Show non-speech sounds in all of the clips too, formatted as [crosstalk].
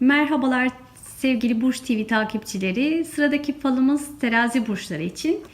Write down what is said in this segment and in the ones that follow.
Merhabalar sevgili Burç TV takipçileri. Sıradaki falımız terazi burçları için.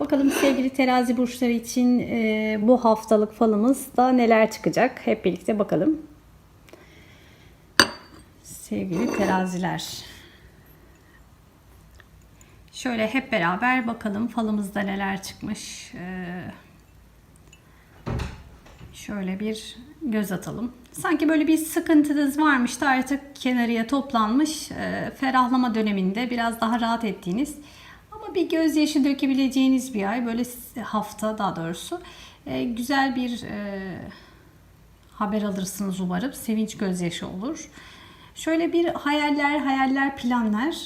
Bakalım sevgili terazi burçları için e, bu haftalık falımızda neler çıkacak? Hep birlikte bakalım. Sevgili teraziler. Şöyle hep beraber bakalım falımızda neler çıkmış. Ee, şöyle bir göz atalım. Sanki böyle bir sıkıntınız varmış da artık kenarıya toplanmış. Ee, ferahlama döneminde biraz daha rahat ettiğiniz ama bir gözyaşı dökebileceğiniz bir ay. Böyle hafta daha doğrusu. Ee, güzel bir e, haber alırsınız umarım. Sevinç gözyaşı olur. Şöyle bir hayaller, hayaller, planlar.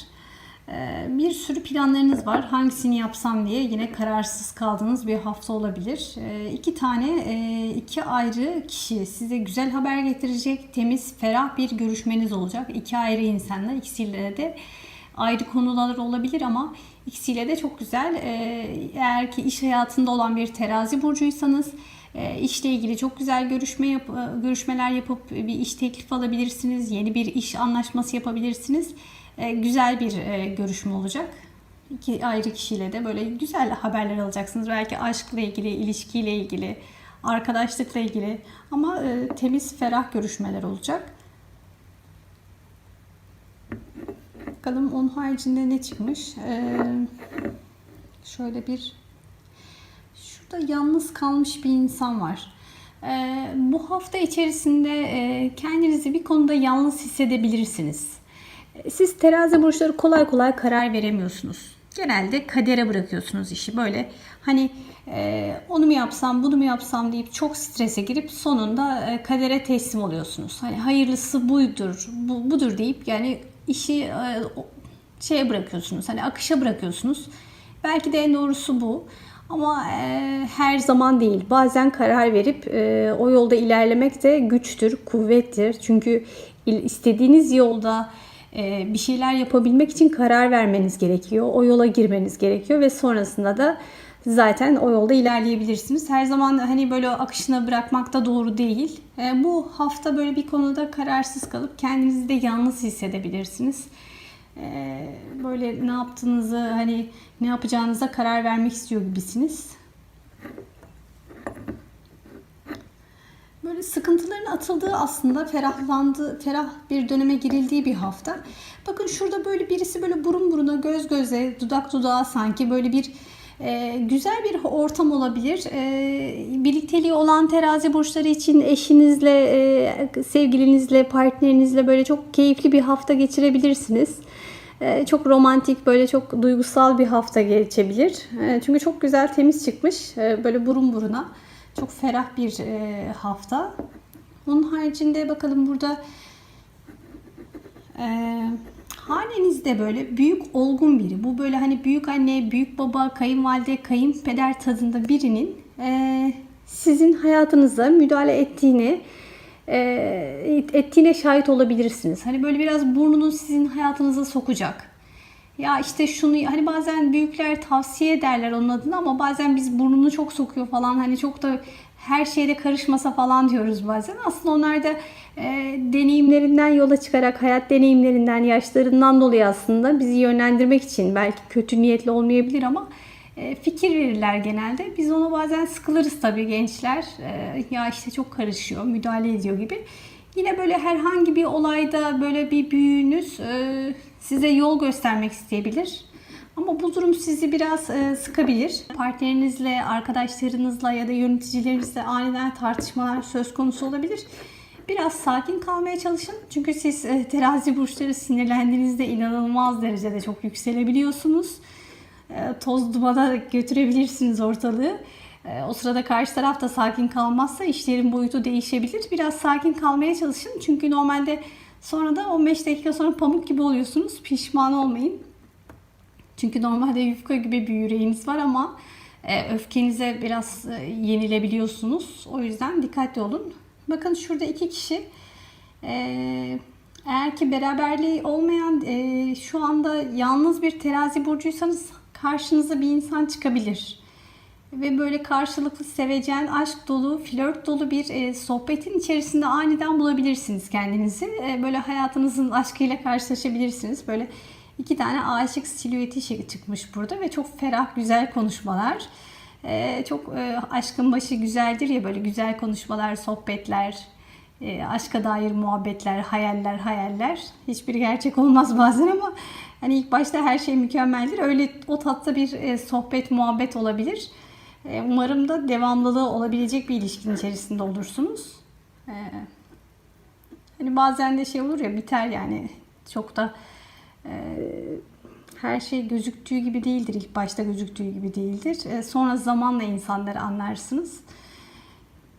Ee, bir sürü planlarınız var. Hangisini yapsam diye yine kararsız kaldığınız bir hafta olabilir. Ee, iki tane, e, iki ayrı kişi size güzel haber getirecek, temiz, ferah bir görüşmeniz olacak. İki ayrı insanla, ikisiyle de ayrı konular olabilir ama ikisiyle de çok güzel. Ee, eğer ki iş hayatında olan bir terazi burcuysanız e, işle ilgili çok güzel görüşme yap, görüşmeler yapıp bir iş teklif alabilirsiniz. Yeni bir iş anlaşması yapabilirsiniz. E, güzel bir e, görüşme olacak. İki ayrı kişiyle de böyle güzel haberler alacaksınız. Belki aşkla ilgili, ilişkiyle ilgili, arkadaşlıkla ilgili ama e, temiz, ferah görüşmeler olacak. Bakalım onun haricinde ne çıkmış? şöyle bir şurada yalnız kalmış bir insan var. bu hafta içerisinde kendinizi bir konuda yalnız hissedebilirsiniz. Siz terazi burçları kolay kolay karar veremiyorsunuz. Genelde kadere bırakıyorsunuz işi. Böyle hani e, onu mu yapsam bunu mu yapsam deyip çok strese girip sonunda e, kadere teslim oluyorsunuz. Hani hayırlısı buydur, bu, budur deyip yani işi e, şeye bırakıyorsunuz. Hani akışa bırakıyorsunuz. Belki de en doğrusu bu. Ama e, her zaman değil. Bazen karar verip e, o yolda ilerlemek de güçtür, kuvvettir. Çünkü istediğiniz yolda bir şeyler yapabilmek için karar vermeniz gerekiyor. O yola girmeniz gerekiyor ve sonrasında da zaten o yolda ilerleyebilirsiniz. Her zaman hani böyle akışına bırakmak da doğru değil. Ee, bu hafta böyle bir konuda kararsız kalıp kendinizi de yalnız hissedebilirsiniz. Ee, böyle ne yaptığınızı hani ne yapacağınıza karar vermek istiyor gibisiniz. Böyle sıkıntıların atıldığı aslında ferahlandı, ferah bir döneme girildiği bir hafta. Bakın şurada böyle birisi böyle burun buruna, göz göze, dudak dudağa sanki böyle bir e, güzel bir ortam olabilir. E, birlikteliği olan terazi burçları için eşinizle, e, sevgilinizle, partnerinizle böyle çok keyifli bir hafta geçirebilirsiniz. E, çok romantik, böyle çok duygusal bir hafta geçebilir. E, çünkü çok güzel temiz çıkmış. E, böyle burun buruna. Çok ferah bir e, hafta. Onun haricinde bakalım burada e, hanenizde böyle büyük olgun biri. Bu böyle hani büyük anne, büyük baba, kayınvalide, kayınpeder tadında birinin e, sizin hayatınıza müdahale ettiğini e, ettiğine şahit olabilirsiniz. Hani böyle biraz burnunu sizin hayatınıza sokacak ya işte şunu hani bazen büyükler tavsiye ederler onun adına ama bazen biz burnunu çok sokuyor falan hani çok da her şeyde karışmasa falan diyoruz bazen. Aslında onlar da e, deneyimlerinden yola çıkarak hayat deneyimlerinden, yaşlarından dolayı aslında bizi yönlendirmek için belki kötü niyetli olmayabilir ama e, fikir verirler genelde. Biz ona bazen sıkılırız tabii gençler. E, ya işte çok karışıyor, müdahale ediyor gibi. Yine böyle herhangi bir olayda böyle bir büyüğünüz e, size yol göstermek isteyebilir. Ama bu durum sizi biraz e, sıkabilir. Partnerinizle, arkadaşlarınızla ya da yöneticilerinizle aniden tartışmalar söz konusu olabilir. Biraz sakin kalmaya çalışın. Çünkü siz e, terazi burçları sinirlendiğinizde inanılmaz derecede çok yükselebiliyorsunuz. Toz dumana götürebilirsiniz ortalığı. Ee, o sırada karşı taraf da sakin kalmazsa işlerin boyutu değişebilir. Biraz sakin kalmaya çalışın. Çünkü normalde sonra da 15 dakika sonra pamuk gibi oluyorsunuz. Pişman olmayın. Çünkü normalde yufka gibi bir yüreğiniz var ama e, öfkenize biraz e, yenilebiliyorsunuz. O yüzden dikkatli olun. Bakın şurada iki kişi e, eğer ki beraberliği olmayan şu anda yalnız bir terazi burcuysanız karşınıza bir insan çıkabilir. Ve böyle karşılıklı sevecen, aşk dolu, flört dolu bir e, sohbetin içerisinde aniden bulabilirsiniz kendinizi. E, böyle hayatınızın aşkıyla karşılaşabilirsiniz. Böyle iki tane aşık silüeti çıkmış burada ve çok ferah, güzel konuşmalar. E, çok e, aşkın başı güzeldir ya böyle güzel konuşmalar, sohbetler, e, aşka dair muhabbetler, hayaller, hayaller. Hiçbiri gerçek olmaz bazen ama hani ilk başta her şey mükemmeldir. Öyle o tatta bir e, sohbet, muhabbet olabilir. E, umarım da devamlılığı olabilecek bir ilişkinin içerisinde olursunuz. E, hani bazen de şey olur ya biter yani çok da e, her şey gözüktüğü gibi değildir. İlk başta gözüktüğü gibi değildir. Sonra zamanla insanları anlarsınız.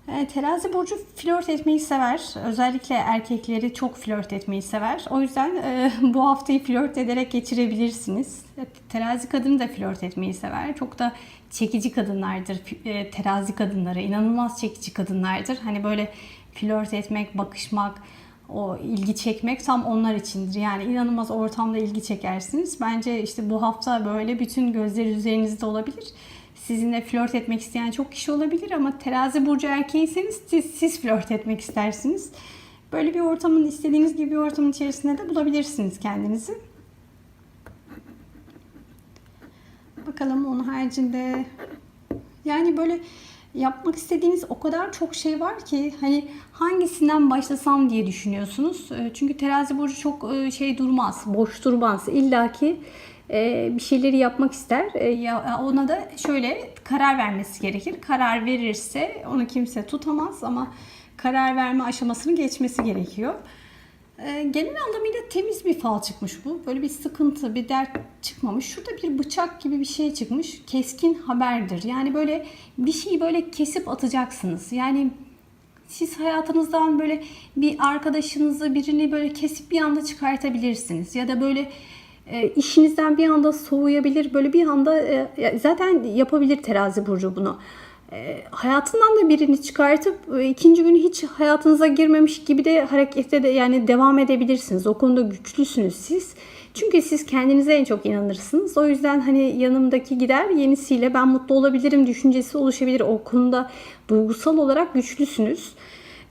E, terazi burcu flört etmeyi sever. Özellikle erkekleri çok flört etmeyi sever. O yüzden e, [laughs] bu haftayı flört ederek geçirebilirsiniz. E, terazi kadını da flört etmeyi sever. Çok da çekici kadınlardır. E, terazi kadınları inanılmaz çekici kadınlardır. Hani böyle flört etmek, bakışmak, o ilgi çekmek tam onlar içindir. Yani inanılmaz ortamda ilgi çekersiniz. Bence işte bu hafta böyle bütün gözleri üzerinizde olabilir sizinle flört etmek isteyen çok kişi olabilir ama terazi burcu erkeğiyseniz siz, siz flört etmek istersiniz. Böyle bir ortamın istediğiniz gibi bir ortamın içerisinde de bulabilirsiniz kendinizi. Bakalım onun haricinde yani böyle yapmak istediğiniz o kadar çok şey var ki hani hangisinden başlasam diye düşünüyorsunuz. Çünkü terazi burcu çok şey durmaz, boş durmaz. İlla ki e, bir şeyleri yapmak ister. E, ona da şöyle karar vermesi gerekir. Karar verirse onu kimse tutamaz ama karar verme aşamasını geçmesi gerekiyor. E, genel anlamıyla temiz bir fal çıkmış bu. Böyle bir sıkıntı, bir dert çıkmamış. Şurada bir bıçak gibi bir şey çıkmış. Keskin haberdir. Yani böyle bir şeyi böyle kesip atacaksınız. Yani siz hayatınızdan böyle bir arkadaşınızı birini böyle kesip bir anda çıkartabilirsiniz. Ya da böyle e, işinizden bir anda soğuyabilir. Böyle bir anda e, zaten yapabilir terazi burcu bunu. E, hayatından da birini çıkartıp e, ikinci günü hiç hayatınıza girmemiş gibi de harekette de yani devam edebilirsiniz. O konuda güçlüsünüz siz. Çünkü siz kendinize en çok inanırsınız. O yüzden hani yanımdaki gider yenisiyle ben mutlu olabilirim düşüncesi oluşabilir. O konuda duygusal olarak güçlüsünüz.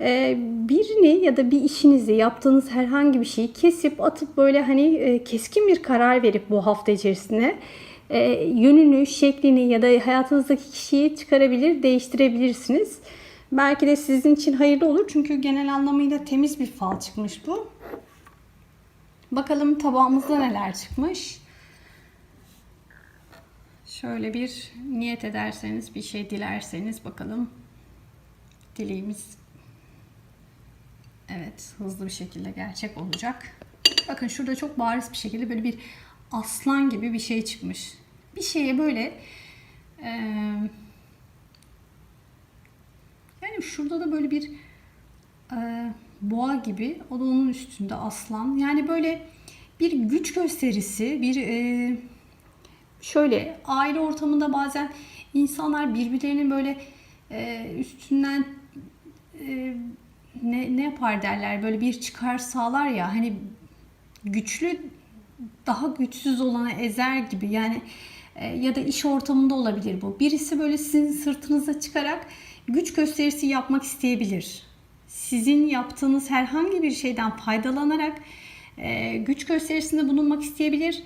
Ee, birini ya da bir işinizi yaptığınız herhangi bir şeyi kesip atıp böyle hani e, keskin bir karar verip bu hafta içerisinde e, yönünü, şeklini ya da hayatınızdaki kişiyi çıkarabilir, değiştirebilirsiniz. Belki de sizin için hayırlı olur çünkü genel anlamıyla temiz bir fal çıkmış bu. Bakalım tabağımızda neler çıkmış. Şöyle bir niyet ederseniz, bir şey dilerseniz bakalım dileğimiz Evet hızlı bir şekilde gerçek olacak. Bakın şurada çok bariz bir şekilde böyle bir aslan gibi bir şey çıkmış. Bir şeye böyle e, yani şurada da böyle bir e, boğa gibi o da onun üstünde aslan. Yani böyle bir güç gösterisi, bir e, şöyle aile ortamında bazen insanlar birbirlerinin böyle e, üstünden e, ne, ne yapar derler böyle bir çıkar sağlar ya hani güçlü daha güçsüz olana ezer gibi yani e, ya da iş ortamında olabilir bu. Birisi böyle sizin sırtınıza çıkarak güç gösterisi yapmak isteyebilir. Sizin yaptığınız herhangi bir şeyden faydalanarak e, güç gösterisinde bulunmak isteyebilir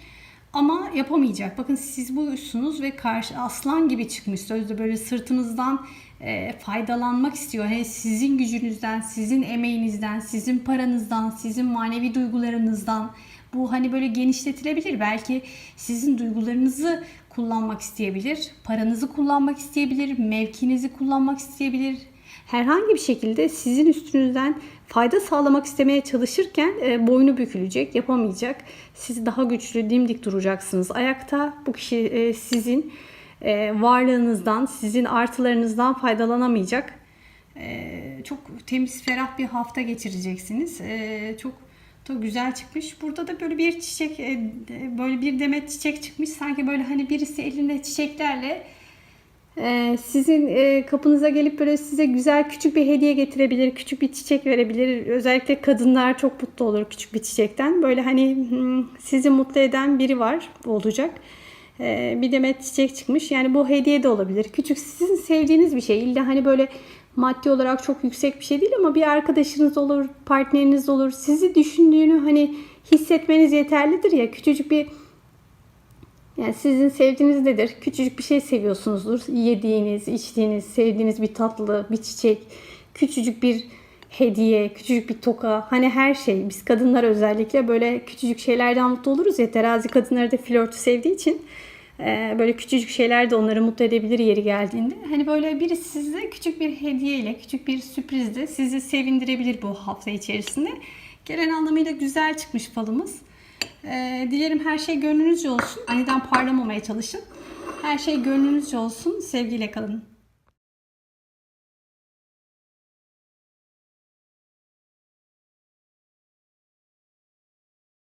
ama yapamayacak. Bakın siz buysunuz ve karşı aslan gibi çıkmış sözde böyle sırtınızdan e, faydalanmak istiyor. Hani sizin gücünüzden, sizin emeğinizden, sizin paranızdan, sizin manevi duygularınızdan bu hani böyle genişletilebilir. Belki sizin duygularınızı kullanmak isteyebilir, paranızı kullanmak isteyebilir, mevkinizi kullanmak isteyebilir. Herhangi bir şekilde sizin üstünüzden fayda sağlamak istemeye çalışırken e, boynu bükülecek, yapamayacak. Siz daha güçlü, dimdik duracaksınız ayakta. Bu kişi e, sizin e, varlığınızdan, sizin artılarınızdan faydalanamayacak. E, çok temiz, ferah bir hafta geçireceksiniz. E, çok çok güzel çıkmış. Burada da böyle bir çiçek, böyle bir demet çiçek çıkmış. Sanki böyle hani birisi elinde çiçeklerle sizin kapınıza gelip böyle size güzel küçük bir hediye getirebilir, küçük bir çiçek verebilir. Özellikle kadınlar çok mutlu olur küçük bir çiçekten. Böyle hani hmm, sizi mutlu eden biri var olacak. e, bir demet çiçek çıkmış. Yani bu hediye de olabilir. Küçük sizin sevdiğiniz bir şey. İlla hani böyle maddi olarak çok yüksek bir şey değil ama bir arkadaşınız olur, partneriniz olur. Sizi düşündüğünü hani hissetmeniz yeterlidir ya. Küçücük bir yani sizin sevdiğiniz nedir? Küçücük bir şey seviyorsunuzdur. Yediğiniz, içtiğiniz, sevdiğiniz bir tatlı, bir çiçek, küçücük bir hediye, küçücük bir toka. Hani her şey. Biz kadınlar özellikle böyle küçücük şeylerden mutlu oluruz ya. Terazi kadınları da flörtü sevdiği için e, böyle küçücük şeyler de onları mutlu edebilir yeri geldiğinde. Hani böyle biri size küçük bir hediyeyle, küçük bir sürprizle sizi sevindirebilir bu hafta içerisinde. Genel anlamıyla güzel çıkmış falımız. Ee, dilerim her şey gönlünüzce olsun. Aniden parlamamaya çalışın. Her şey gönlünüzce olsun. Sevgiyle kalın.